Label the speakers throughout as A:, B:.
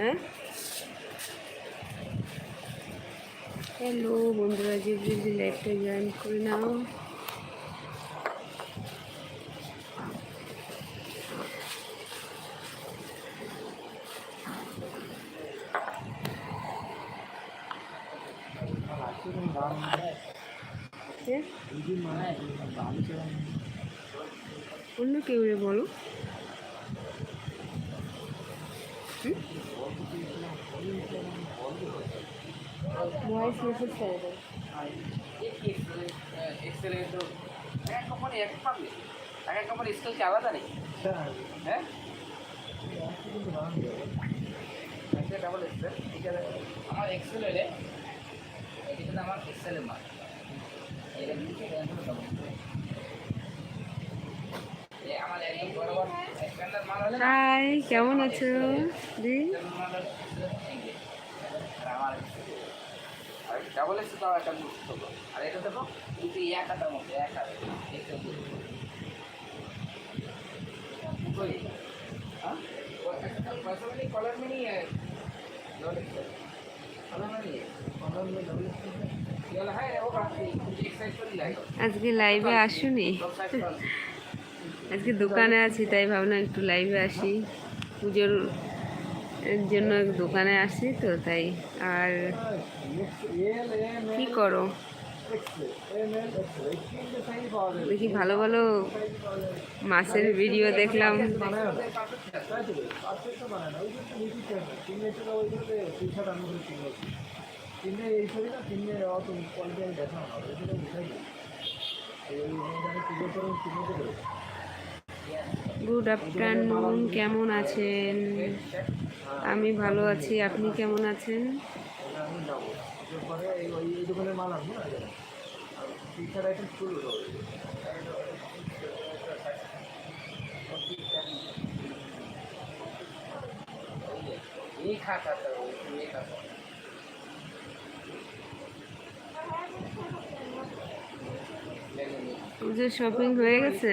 A: হ্যাঁ হ্যালো বন্ধুরা যে যদি লাইভটা জয়েন করে নাও? অন্য কেউ বলো ভয়েস মেসেজ করে
B: এক্সেলেন্ট তো এক কোম্পানি এক পাবলি এক কোম্পানি স্কিল কি আলাদা নেই হ্যাঁ ডাবল এক্সেল আমার এক্সেল এর এটা আমার এক্সেল এর মাল। এটা
A: হাই কেমন আছো দি
B: ডাবল এক্স তাও একটা গুরুত্ব আর এটা দেখো কিন্তু এক হাতার মধ্যে এক হাত। একটা কলার মানে
A: আজকে লাইভে আসুনি। আজকে দোকানে আছি তাই ভাবলাম একটু লাইভে আসি। পুজোর এর জন্য দোকানে আসি তো তাই। আর কি করো? দেখি ভালো ভালো মাছের ভিডিও দেখলাম।
C: তিনটে
A: গুড আফটারনুন কেমন আছেন? আমি ভালো আছি আপনি কেমন আছেন?
C: এই
A: শপিং হয়ে গেছে?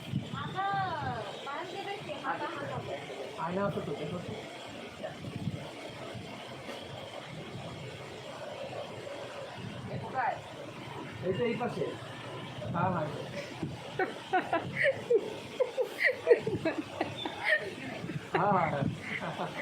C: আছে তো দেখো তো।
B: কোথায়
C: এই পাশে হ্যাঁ হ্যাঁ হ্যাঁ হ্যাঁ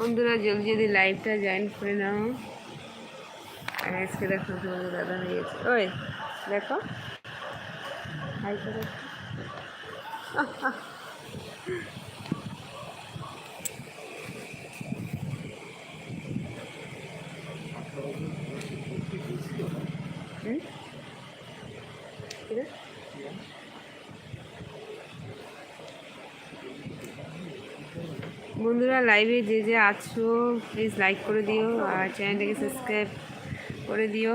A: বন্ধুরা, জলদি যদি লাইভটা জয়েন করে নাও। আর আজকে দেখো তোমাদের দাদা হয়ে গেছে। ওই, দেখো। হাই করে লাইভে যে যে আছো প্লিজ লাইক করে দিও আর চ্যানেলটাকে সাবস্ক্রাইব করে দিও।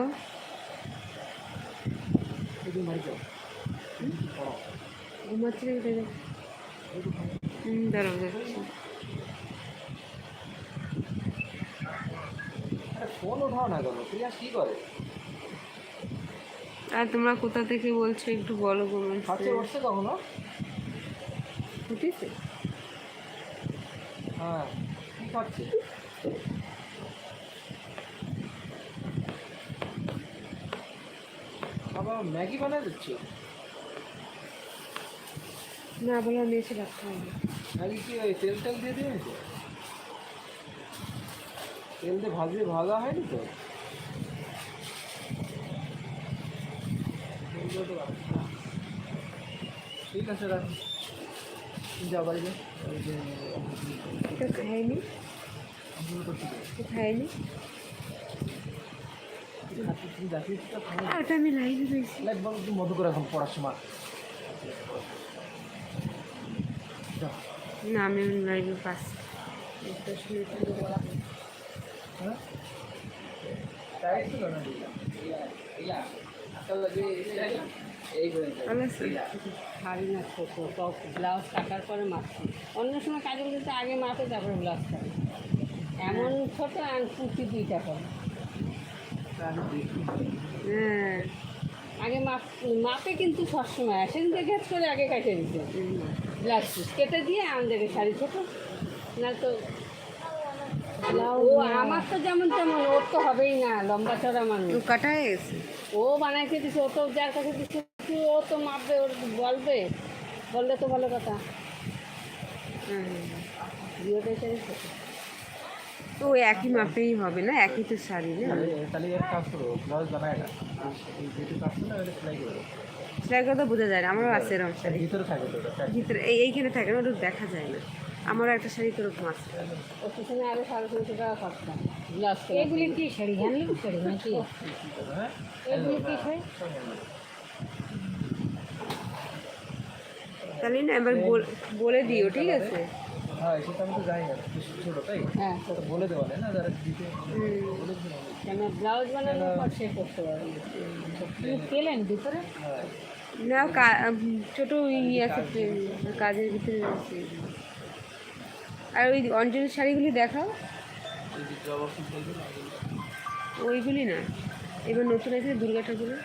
A: ঘুমাচ্ছি? হুম দাঁড়াও
C: আরে
A: তোমরা কোথা থেকে বলছো একটু বলো
C: কখনো?
A: উঠেছে?
C: হ্যাঁ কি খাচ্ছে বাবা ম্যাগি বানায় দিচ্ছি?
A: না বলে আমি এসে রাখতে হবে।
C: ম্যাগি কি ওই তেল তেল দিয়ে দিয়েছে? তেল দিয়ে ভাজলে ভাজা হয়নি তো। ঠিক আছে রাখি যা বাড়ি যা। ওই যে-
A: এটা খাইনি ওটা আমি
C: লাইক বলো মধু করে এখন পড়ার সময়।
A: না আমি লাইভে পাস
C: হ্যাঁ?
D: শাড়ি না ছোটো টপ ব্লাউজ কাটার পরে মাপছি অন্য সময় কাজল দিতে আগে মাপে তারপরে ব্লাউজ কাটি এমন ছোটো আর কুর্তি দুইটা
A: করে
D: আগে মাপ মাপে কিন্তু সবসময় আসে কিন্তু ঘেট করে আগে কাটে দিতে ব্লাউজ কেটে দিয়ে আমাদেরকে শাড়ি ছোটো না তো আমার তো যেমন তেমন ওর তো হবেই না লম্বা চড়া মানুষ
A: কাটায় গেছে
D: ও বানাইতে দিচ্ছে ও তো যার কাছে দিচ্ছে ও তো মাপবে ওর বলবে বললে তো ভালো কথা।
A: তো ওই একই মাপেই হবে না একই তো শাড়ি না?
C: বানায় সেলাই
A: কথা বোঝা যায় না আমারও আছে এরকম শাড়ি।
C: ভিতরে থাকে
A: ভিতরে এইখানে থাকে না ওটা দেখা যায় না। আমারও একটা শাড়ি তোরকম আছে।
D: ওর পিছনে আরও সাড়ে তিনশো টাকা খরচা এগুলি কি শাড়ি হ্যান্ডলুম শাড়ি নাকি
C: হ্যাঁ
D: এগুলি কি শাড়ি?
A: তাহলে না এবার বল- বলে দিও ঠিক আছে?
C: হ্যাঁ সেটা আমি তো জানি না ছোটো তাই?
D: হ্যাঁ।
C: বলে দেওয়া না যারা দিতে
A: হুম।
C: বলে দিও
D: কেন ব্লাউজ বানানোর পর সে করতে পারবে পেলেন ভিতরে?
C: হ্যাঁ।
A: না কা- উম, ছোট ই আছে কাজের ভিতরে আছে। আর ওই অঞ্জনের শাড়িগুলি দেখাও। ওইগুলি না। এবার নতুন আছে দুর্গা ঠাকুরের।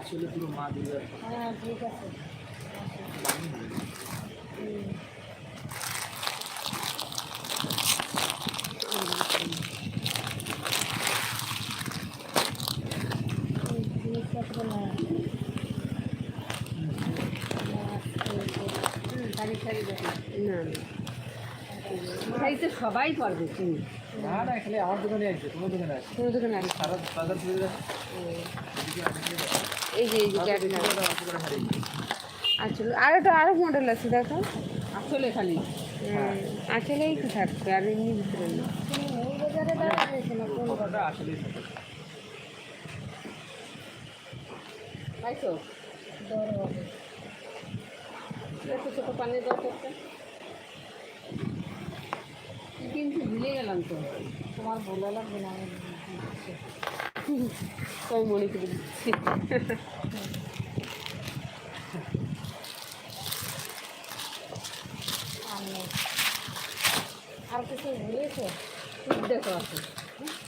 C: আসলে পুরো মা দুর্গার
D: হ্যাঁ ঠিক আছে। দেখুন
A: না না
D: শাড়ি তো সবাই পারবে তুমি।
C: না না এখানে আমার দোকানে আসবে তোমার দোকানে
A: আছে।
C: সারা বাজার ঘুরে
A: এই যে এই যে আচ্ছা আর একটা আরও মডেল আছে দেখো।
D: আসলে খালি
A: আসলেই তো থাকবে আর এমনি ভিতরে না।
D: তাই তো? একটু ছোটো পানির দরকার কিন্তু ভুলে গেলাম তো। তোমার বলে লাগবে না
A: সবাই মনে করে দিচ্ছি।
D: আর কিছু ভুলেছে দেখো আছে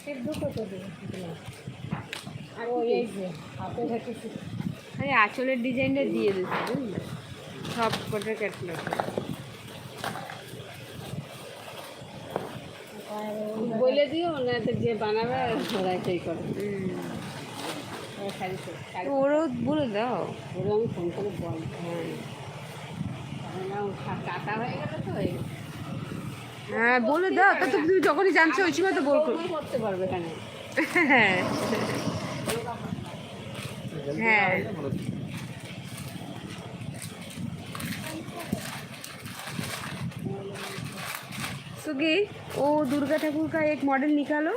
D: সিদ্ধ দিলাম আর ওই এই যে হাতে
A: আরে আঁচলের ডিজাইনটা দিয়ে দিচ্ছি সব কটার ক্যাটলগ
D: বলে দিও না তো যে বানাবে ওরাই সেই করে। ওরা
A: ওরও বলে দাও।
D: ওরা আমি ফোন করে বল
A: হ্যাঁ।
D: কাটা হয়ে গেল তো
A: হ্যাঁ বলে দাও তা তুমি যখনই জানছো ওই সময় তো বলব।
D: করতে পারবে এখানে
A: হ্যাঁ। হ্যাঁ। सुगी वो दुर्गा ठाकुर का एक मॉडल निकालो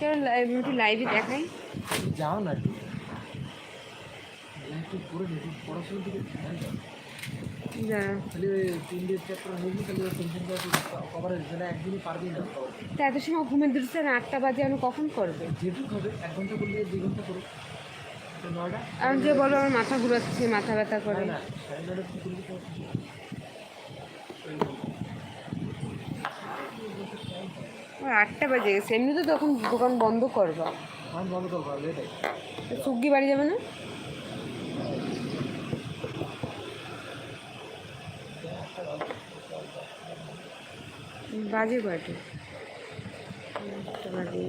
A: চলো লাইভ একটু লাইভে দেখাই
C: যাও না একটু একটু পড়ে নি পড়াশোনার দিকে ধ্যান দাও।
A: দাঁড়া।
C: খালি ওই তিনটে চ্যাপ্টার হয়ে খালি ওই টেনশনটা কভারেজ যেটা একদিনই পারবি না cover।
A: তা এত সময় ঘুমের দিচ্ছে না আটটা বাজে আমি কখন করবে
C: যেটুকু হবে এক ঘন্টা করলে দুই ঘন্টা করো
A: আমি যে বলো আমার মাথা ঘুরাচ্ছে মাথা ব্যথা করে। আটটা বাজে গেছে। এমনি তো তখন দোকান বন্ধ করবা। সুগ্গি বাড়ি যাবে না? বাজে কয়টা? বাজে।